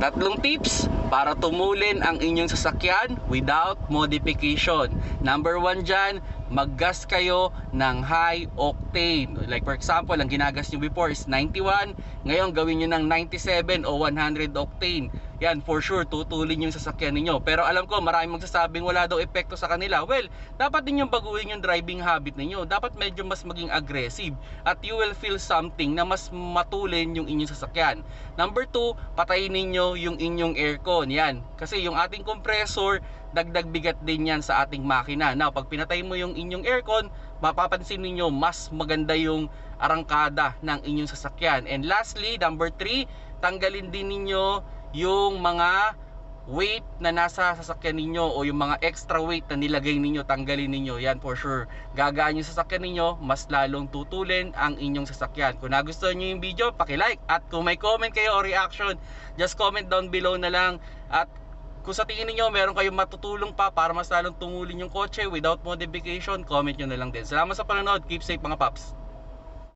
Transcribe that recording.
Tatlong tips para tumulin ang inyong sasakyan without modification. Number one dyan, maggas kayo ng high octane. Like for example, ang ginagas nyo before is 91. Ngayon, gawin nyo ng 97 o 100 octane. Yan, for sure, tutulin yung sasakyan ninyo. Pero alam ko, maraming magsasabing wala daw epekto sa kanila. Well, dapat din yung baguhin yung driving habit ninyo. Dapat medyo mas maging aggressive. At you will feel something na mas matulin yung inyong sasakyan. Number two, patayin ninyo yung inyong aircon. Yan. Kasi yung ating compressor, dagdag bigat din yan sa ating makina. Now, pag pinatay mo yung inyong aircon, mapapansin ninyo mas maganda yung arangkada ng inyong sasakyan. And lastly, number 3, tanggalin din ninyo yung mga weight na nasa sasakyan ninyo o yung mga extra weight na nilagay ninyo, tanggalin ninyo. Yan for sure. Gagaan yung sasakyan ninyo, mas lalong tutulin ang inyong sasakyan. Kung nagustuhan nyo yung video, paki-like. At kung may comment kayo o reaction, just comment down below na lang. At kung sa tingin niyo meron kayong matutulong pa para mas lalong tumulin yung kotse without modification, comment nyo na lang din. Salamat sa panonood. Keep safe mga paps.